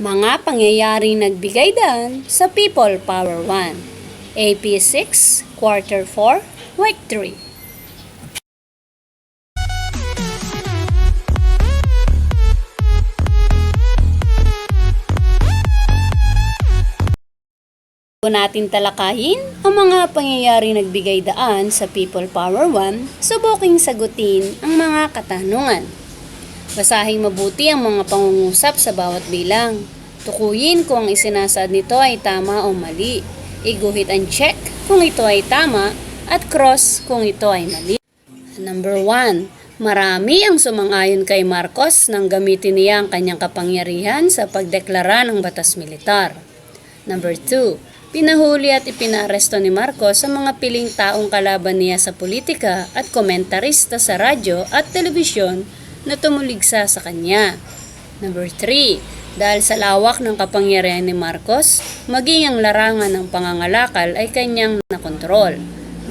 Mga pangyayaring nagbigay daan sa People Power 1. AP 6, Quarter 4, Week 3. Po natin talakayin ang mga pangyayaring nagbigay daan sa People Power 1, subuking sagutin ang mga katanungan. Basahin mabuti ang mga pangungusap sa bawat bilang. Tukuyin kung ang isinasaad nito ay tama o mali. Iguhit ang check kung ito ay tama at cross kung ito ay mali. Number 1. Marami ang sumang-ayon kay Marcos nang gamitin niya ang kanyang kapangyarihan sa pagdeklara ng batas militar. Number 2. Pinahuli at ipinaresto ni Marcos ang mga piling taong kalaban niya sa politika at komentarista sa radyo at telebisyon na tumuligsa sa kanya. Number 3. Dahil sa lawak ng kapangyarihan ni Marcos, maging ang larangan ng pangangalakal ay kanyang nakontrol.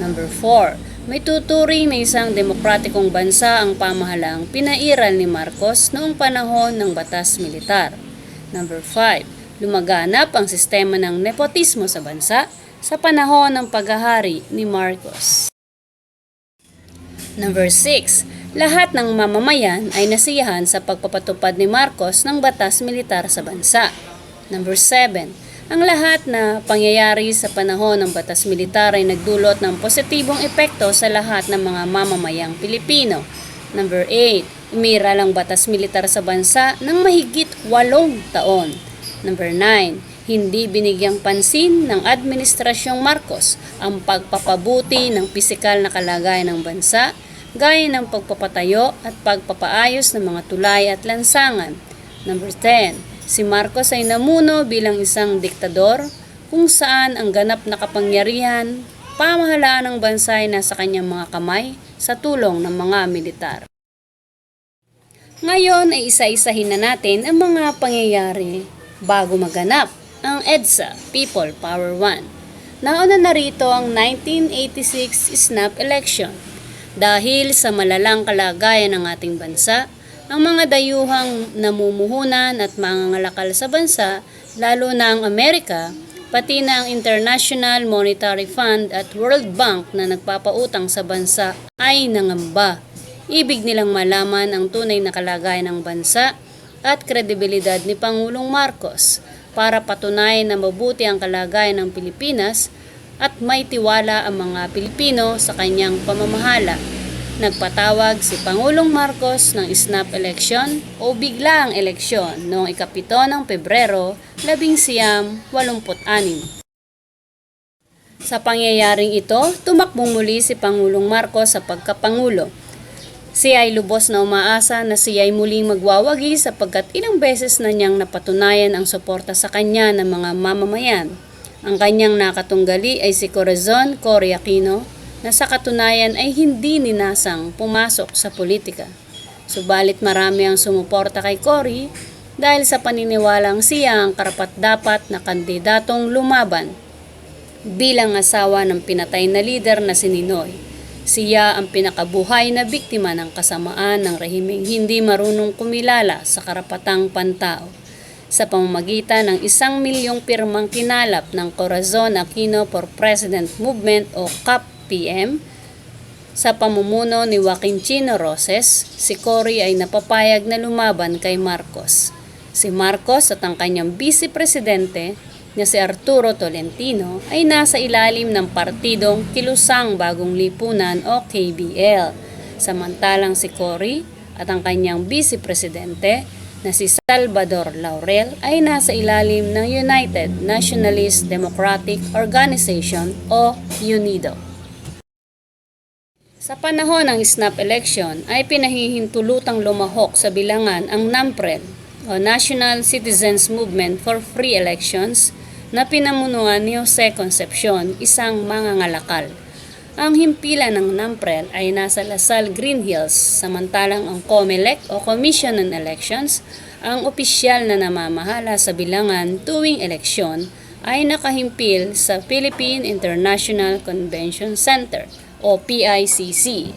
Number 4. May tuturing na isang demokratikong bansa ang pamahalaang pinairal ni Marcos noong panahon ng batas militar. Number 5. Lumaganap ang sistema ng nepotismo sa bansa sa panahon ng paghahari ni Marcos. Number 6. Lahat ng mamamayan ay nasiyahan sa pagpapatupad ni Marcos ng batas militar sa bansa. Number 7. Ang lahat na pangyayari sa panahon ng batas militar ay nagdulot ng positibong epekto sa lahat ng mga mamamayang Pilipino. Number 8. Umiral ang batas militar sa bansa ng mahigit walong taon. Number 9 hindi binigyang pansin ng Administrasyong Marcos ang pagpapabuti ng pisikal na kalagayan ng bansa gaya ng pagpapatayo at pagpapaayos ng mga tulay at lansangan. Number 10. Si Marcos ay namuno bilang isang diktador kung saan ang ganap na kapangyarihan, pamahalaan ng bansa ay nasa kanyang mga kamay sa tulong ng mga militar. Ngayon ay isa-isahin na natin ang mga pangyayari bago maganap ang EDSA People Power 1. Nauna na rito ang 1986 snap election. Dahil sa malalang kalagayan ng ating bansa, ang mga dayuhang namumuhunan at mangangalakal sa bansa, lalo na ang Amerika, pati na ang International Monetary Fund at World Bank na nagpapautang sa bansa ay nangamba. Ibig nilang malaman ang tunay na kalagayan ng bansa at kredibilidad ni Pangulong Marcos para patunayan na mabuti ang kalagayan ng Pilipinas at may tiwala ang mga Pilipino sa kanyang pamamahala. Nagpatawag si Pangulong Marcos ng snap election o biglaang eleksyon noong ikapito ng Pebrero, labing siyam, walumput-anim. Sa pangyayaring ito, tumakbong muli si Pangulong Marcos sa pagkapangulo. Siya ay lubos na umaasa na siya ay muling magwawagi sapagkat ilang beses na niyang napatunayan ang suporta sa kanya ng mga mamamayan. Ang kanyang nakatunggali ay si Corazon Cory Aquino na sa katunayan ay hindi ninasang pumasok sa politika. Subalit marami ang sumuporta kay Cory dahil sa paniniwalang siya ang karapat-dapat na kandidatong lumaban bilang asawa ng pinatay na lider na si Ninoy. Siya ang pinakabuhay na biktima ng kasamaan ng rehimeng hindi marunong kumilala sa karapatang pantao. Sa pamamagitan ng isang milyong pirmang kinalap ng Corazon Aquino for President Movement o CAP-PM, sa pamumuno ni Joaquin Chino Roses, si Cory ay napapayag na lumaban kay Marcos. Si Marcos at ang kanyang vice-presidente na si Arturo Tolentino ay nasa ilalim ng partidong Kilusang Bagong Lipunan o KBL. Samantalang si Cory at ang kanyang vice-presidente na si Salvador Laurel ay nasa ilalim ng United Nationalist Democratic Organization o UNIDO. Sa panahon ng snap election ay pinahihintulutang lumahok sa bilangan ang NAMPREL o National Citizens Movement for Free Elections na pinamunuan ni Jose Concepcion, isang mangangalakal. Ang himpilan ng NAMPREL ay nasa Lasal Green Hills, samantalang ang COMELEC o Commission on Elections, ang opisyal na namamahala sa bilangan tuwing eleksyon, ay nakahimpil sa Philippine International Convention Center o PICC.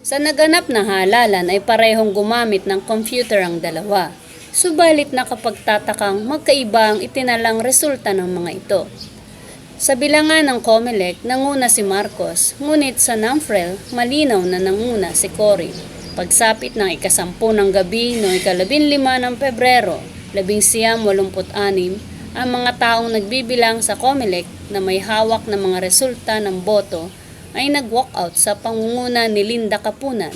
Sa naganap na halalan ay parehong gumamit ng computer ang dalawa. Subalit nakapagtatakang magkaiba ang itinalang resulta ng mga ito. Sa bilangan ng COMELEC, nanguna si Marcos, ngunit sa NAMFREL, malinaw na nanguna si Cory. Pagsapit ng ikasampu ng gabi noong ikalabin lima ng Pebrero, labing siyam walumput anim, ang mga taong nagbibilang sa COMELEC na may hawak ng mga resulta ng boto ay nag-walkout sa pangunguna ni Linda Kapunan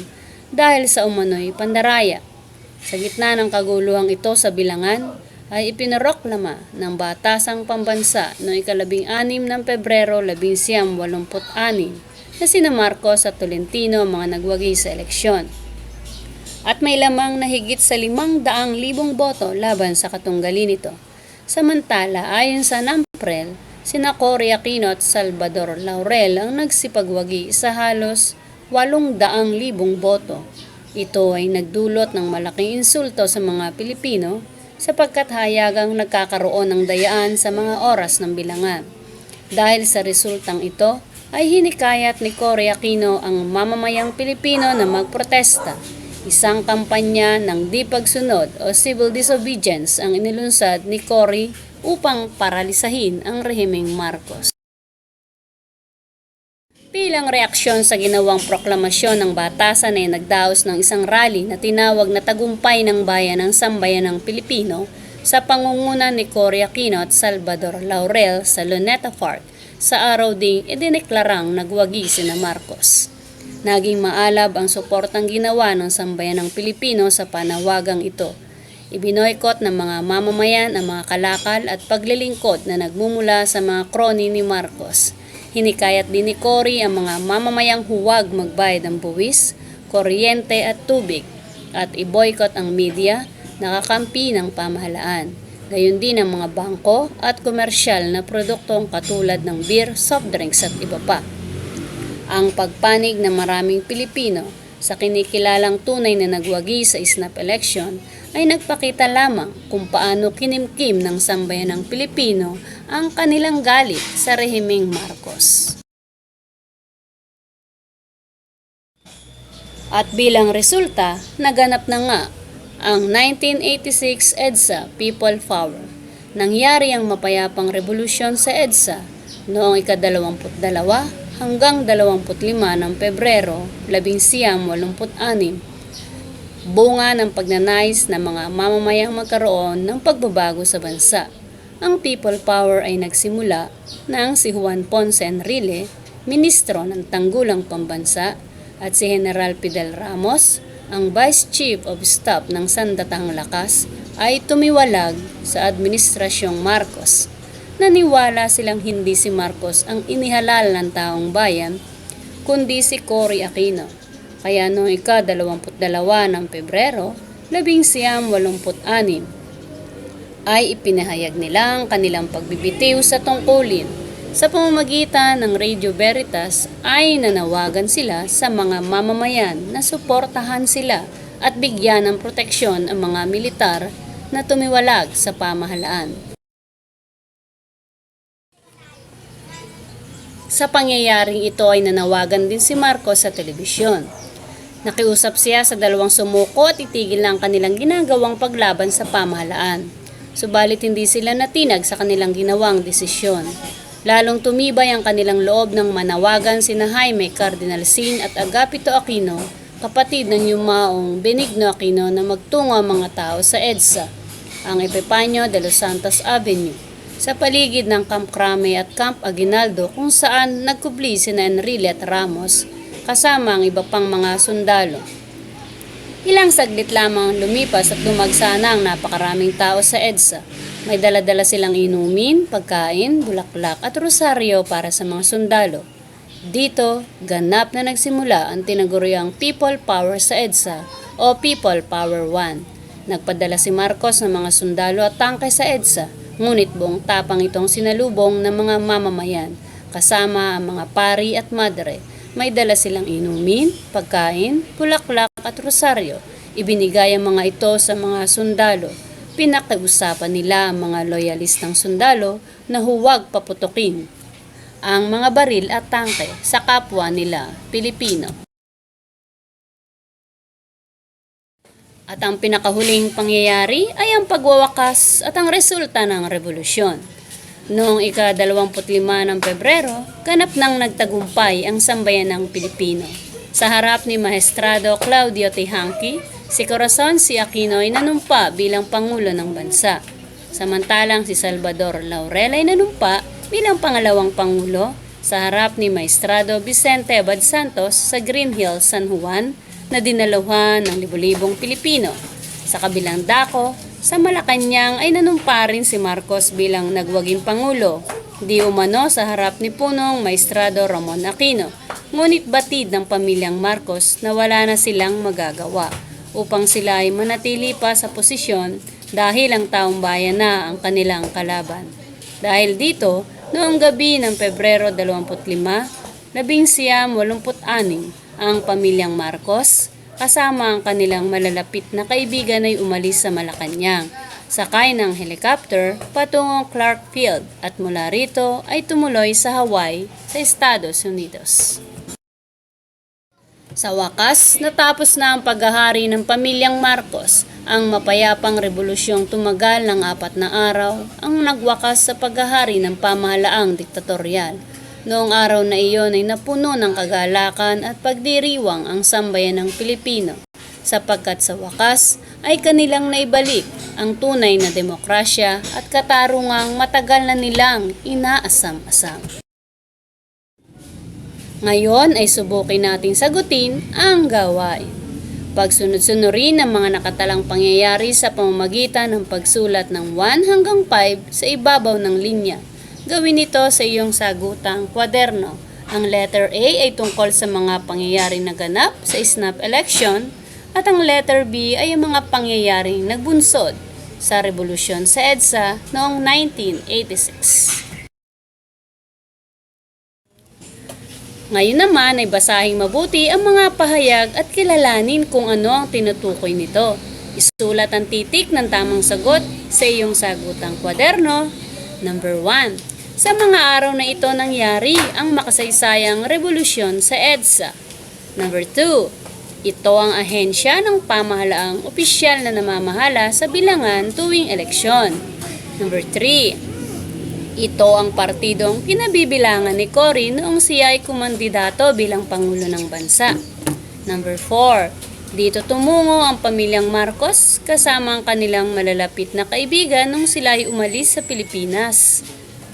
dahil sa umano'y pandaraya. Sa gitna ng kaguluhang ito sa bilangan, ay ipinoroklama ng Batasang Pambansa noong ikalabing anim ng Pebrero labing siyam walumput anim na sina Marcos at Tolentino mga nagwagi sa eleksyon. At may lamang na higit sa limang daang libong boto laban sa katunggali nito. Samantala, ayon sa NAMPREL, sina Cory Aquino at Salvador Laurel ang nagsipagwagi sa halos walong daang libong boto. Ito ay nagdulot ng malaking insulto sa mga Pilipino sapagkat hayagang nagkakaroon ng dayaan sa mga oras ng bilangan. Dahil sa resultang ito, ay hinikayat ni Cory Aquino ang mamamayang Pilipino na magprotesta. Isang kampanya ng di pagsunod o civil disobedience ang inilunsad ni Cory upang paralisahin ang rehimeng Marcos. Bilang reaksyon sa ginawang proklamasyon ng batasan ay nagdaos ng isang rally na tinawag na tagumpay ng bayan ng sambayanang Pilipino sa pangunguna ni Cory Aquino at Salvador Laurel sa Luneta Park sa araw ding idineklarang nagwagi sina Marcos. Naging maalab ang suportang ginawa ng sambayanang Pilipino sa panawagang ito. Ibinoykot ng mga mamamayan ang mga kalakal at paglilingkod na nagmumula sa mga kroni ni Marcos. Hinikayat din ni Cory ang mga mamamayang huwag magbayad ng buwis, kuryente at tubig at iboykot ang media nakakampi ng pamahalaan. Gayon din ang mga bangko at komersyal na produktong katulad ng beer, soft drinks at iba pa. Ang pagpanig ng maraming Pilipino sa kinikilalang tunay na nagwagi sa snap election ay nagpakita lamang kung paano kinimkim ng sambayanang Pilipino ang kanilang galit sa rehimeng Marcos. At bilang resulta, naganap na nga ang 1986 EDSA People Power. Nangyari ang mapayapang revolusyon sa EDSA noong ikadalawamput-dalawa hanggang 25 ng Pebrero 1986. Bunga ng pagnanais ng mga mamamayang magkaroon ng pagbabago sa bansa. Ang People Power ay nagsimula nang si Juan Ponce Enrile, ministro ng Tanggulang Pambansa, at si General Fidel Ramos, ang Vice Chief of Staff ng Sandatang Lakas, ay tumiwalag sa Administrasyong Marcos. Naniwala silang hindi si Marcos ang inihalal ng taong bayan, kundi si Cory Aquino. Kaya noong ika-22 ng Pebrero, 1986, ay ipinahayag nila ang kanilang pagbibitiw sa tungkulin. Sa pamamagitan ng Radio Veritas ay nanawagan sila sa mga mamamayan na suportahan sila at bigyan ng proteksyon ang mga militar na tumiwalag sa pamahalaan. Sa pangyayaring ito ay nanawagan din si Marcos sa telebisyon. Nakiusap siya sa dalawang sumuko at itigil na ang kanilang ginagawang paglaban sa pamahalaan. Subalit hindi sila natinag sa kanilang ginawang desisyon. Lalong tumibay ang kanilang loob ng manawagan sina Jaime Cardinal Sin at Agapito Aquino, kapatid ng yumaong Benigno Aquino na magtungo ang mga tao sa EDSA, ang Epipanyo de los Santos Avenue, sa paligid ng Camp Crame at Camp Aguinaldo kung saan nagkubli sina Enrile at Ramos kasama ang iba pang mga sundalo. Ilang saglit lamang lumipas at dumagsa na ang napakaraming tao sa EDSA. May daladala silang inumin, pagkain, bulaklak at rosaryo para sa mga sundalo. Dito, ganap na nagsimula ang tinaguriang People Power sa EDSA o People Power 1. Nagpadala si Marcos ng mga sundalo at tangke sa EDSA, ngunit buong tapang itong sinalubong ng mga mamamayan, kasama ang mga pari at madre. May dala silang inumin, pagkain, bulaklak at rosaryo. Ibinigay ang mga ito sa mga sundalo. Pinakiusapan nila ang mga loyalistang sundalo na huwag paputukin ang mga baril at tangke sa kapwa nila Pilipino. At ang pinakahuling pangyayari ay ang pagwawakas at ang resulta ng revolusyon. Noong ika-25 ng Pebrero, ganap nang nagtagumpay ang sambayan ng Pilipino. Sa harap ni Maestrado Claudio Tehanqui, si Corazon C. Aquino ay nanumpa bilang Pangulo ng Bansa. Samantalang si Salvador Laurel ay nanumpa bilang pangalawang Pangulo sa harap ni Maestrado Vicente Abad Santos sa Green Hills, San Juan na dinaluhan ng libu-libong Pilipino. Sa kabilang dako, sa Malacanang ay nanumpa rin si Marcos bilang nagwaging Pangulo, di umano sa harap ni punong Maestrado Ramon Aquino, ngunit batid ng pamilyang Marcos na wala na silang magagawa upang sila ay manatili pa sa posisyon dahil ang taong bayan na ang kanilang kalaban. Dahil dito, noong gabi ng Pebrero 25, labing siyam 86 ang pamilyang Marcos, kasama ang kanilang malalapit na kaibigan ay umalis sa Malacanang. Sakay ng helicopter patungong Clark Field at mula rito ay tumuloy sa Hawaii sa Estados Unidos. Sa wakas, natapos na ang paghahari ng pamilyang Marcos. Ang mapayapang revolusyong tumagal ng apat na araw ang nagwakas sa paghahari ng pamahalaang diktatorial. Noong araw na iyon ay napuno ng kagalakan at pagdiriwang ang sambayan ng Pilipino sapagkat sa wakas ay kanilang naibalik ang tunay na demokrasya at katarungang matagal na nilang inaasam-asam. Ngayon ay subukin nating sagutin ang gawain. Pagsunod-sunurin ang mga nakatalang pangyayari sa pamamagitan ng pagsulat ng 1 hanggang 5 sa ibabaw ng linya. Gawin ito sa iyong sagutang kwaderno. Ang letter A ay tungkol sa mga pangyayari na ganap sa snap election at ang letter B ay ang mga pangyayaring nagbunsod sa revolusyon sa EDSA noong 1986. Ngayon naman ay basahing mabuti ang mga pahayag at kilalanin kung ano ang tinutukoy nito. Isulat ang titik ng tamang sagot sa iyong sagutang kwaderno. Number 1. Sa mga araw na ito nangyari ang makasaysayang revolusyon sa EDSA. Number 2. Ito ang ahensya ng pamahalaang opisyal na namamahala sa bilangan tuwing eleksyon. Number 3. Ito ang partidong kinabibilangan ni Cory noong siya ay kumandidato bilang Pangulo ng Bansa. Number 4. Dito tumungo ang pamilyang Marcos kasama ang kanilang malalapit na kaibigan nung sila ay umalis sa Pilipinas.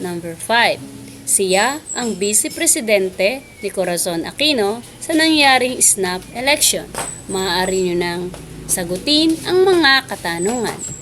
Number 5. Siya ang Vice Presidente ni Corazon Aquino sa nangyaring snap election. Maaari nyo nang sagutin ang mga katanungan.